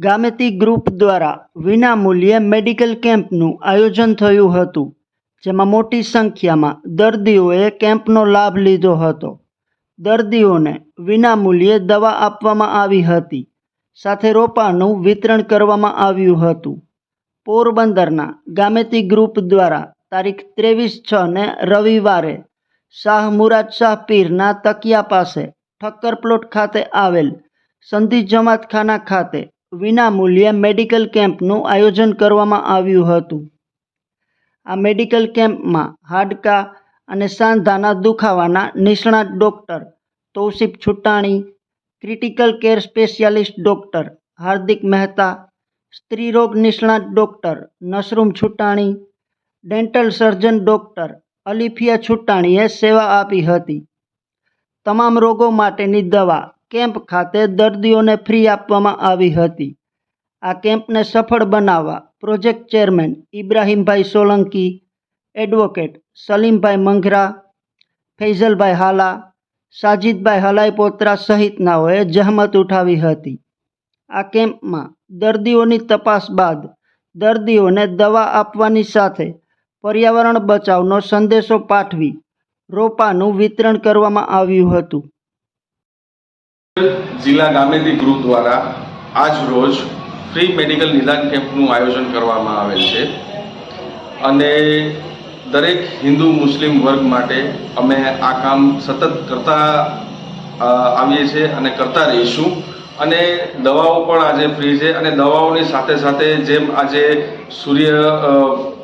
Gameti group દ્વારા વિનામૂલ્યે medical કેમ્પનું આયોજન થયું હતું, જેમાં મોટી સંખ્યામાં દર્દીઓએ કેમ્પનો લાભ લીધો હતો. દર્દીઓને વિનામૂલ્યે દવા આપવામાં આવી હતી, સાથે રોપાનું વિતરણ કરવામાં આવ્યું હતું. પોરબંદરના ગામેતી ગ્રુપ દ્વારા તારીખ ત્રેવીસ છ ને રવિવારે શાહ મુરાદ શાહ પીરના તકિયા પાસે ઠક્કર પ્લોટ ખાતે આવેલ સંધિ જમાતખાના ખાતે વિનામૂલ્યે મેડિકલ કેમ્પનું આયોજન કરવામાં આવ્યું હતું. આ મેડિકલ કેમ્પમાં હાડકાં અને સાંધાના દુખાવાના નિષ્ણાત doctor Tausif Chhuttani critical care specialist doctor, Hardik Mehta સ્ત્રીરોગ નિષ્ણાત doctor Nasrum Chhuttani dental surgeon doctor, Alifiya છુટ્ટાણીએ સેવા આપી હતી. તમામ રોગો માટેની દવા કેમ્પ ખાતે દર્દીઓને ફ્રી આપવામાં આવી હતી. આ કેમ્પને સફળ બનાવવા project chairman Ibrahimbhai Solanki, advocate Salimbhai Manghra, Faizalbhai Hala, Sajidbhai Halaipotra સહિતનાઓએ જહેમત ઉઠાવી હતી. આ કેમ્પમાં દર્દીઓની તપાસ બાદ દર્દીઓને દવા આપવાની સાથે પર્યાવરણ બચાવનો સંદેશો પાઠવી રોપાનું વિતરણ કરવામાં આવ્યું હતું. જિલ્લા ગામેદી ગ્રુપ દ્વારા આજ રોજ ફ્રી મેડિકલ નિદાન કેમ્પનું આયોજન કરવામાં આવેલ છે. અને દરેક હિન્દુ મુસ્લિમ વર્ગ માટે અમે આ કામ સતત કરતા આવીએ છીએ અને કરતા રહીશું. અને દવાઓ પણ આજે ફ્રી છે અને દવાઓની સાથે સાથે જેમ આજે સૂર્ય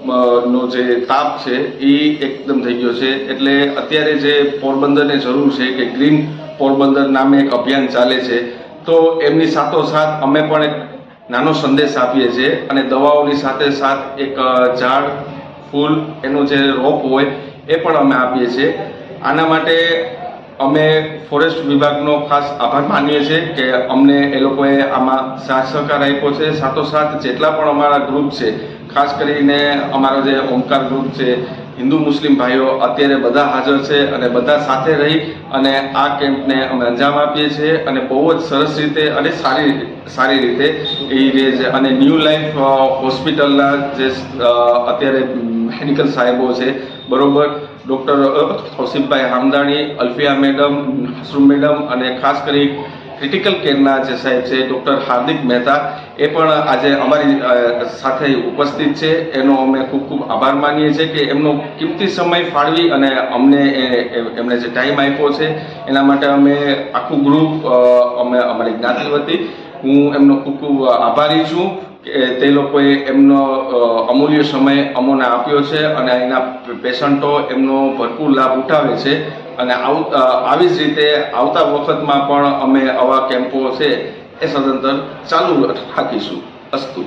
નો જે તાપ છે, એ એકદમ થઈ ગયો છે. એટલે અત્યારે જે પોરબંદરને જરૂર છે કે ગ્રીન પોરબંદર નામે એક અભિયાન ચાલે છે, તો એમની સાથોસાથ અમે પણ એક નાનો સંદેશ આપીએ છીએ અને દવાઓની સાથે સાથ એક ઝાડ, ફૂલ, એનું જે રોપ હોય, એ પણ અમે આપીએ છીએ. આના માટે અમે ફોરેસ્ટ વિભાગનો ખાસ આભાર માનીએ છીએ કે અમને એ લોકોએ આમાં સાથ સહકાર આપ્યો છે. સાથોસાથ જેટલા પણ અમારા ગ્રુપ છે ખાસ કરીને અમારો જે ઓમકાર ગ્રુપ છે, હિન્દુ મુસ્લિમ ભાઈઓ અત્યારે બધા હાજર છે અને બધા સાથે રહી અને આ કેમ્પને અમે અંજામ આપીએ છીએ અને બહુ જ સરસ રીતે અને સારી સારી રીતે એ છે અને ન્યૂ લાઈફ હોસ્પિટલના જે અત્યારે મેડિકલ સાહેબો છે, બરોબર, doctor Tausifbhai Hamdani, Alfiya madam, Hasrum madam અને ખાસ કરી ક્રિટિકલ કેરના જે સાહેબ છે, ડૉક્ટર હાર્દિક મહેતા એ પણ આજે અમારી સાથે ઉપસ્થિત છે. એનો અમે ખૂબ ખૂબ આભાર માનીએ છીએ કે એમનો કિંમતી સમય ફાળવી અને અમને એમણે જે ટાઈમ આપ્યો છે, એના માટે અમે આખું ગ્રુપ અમે અમારી જ્ઞાતિ વતી હું એમનો ખૂબ ખૂબ આભારી છું કે તે લોકોએ એમનો અમૂલ્ય સમય અમોને આપ્યો છે અને એના પેશન્ટો એમનો ભરપૂર લાભ ઉઠાવે છે. અને આવી જ રીતે આવતા વખતમાં પણ અમે આવા કેમ્પો છે એ સદંતર ચાલુ રાખીશું અસ્તુ.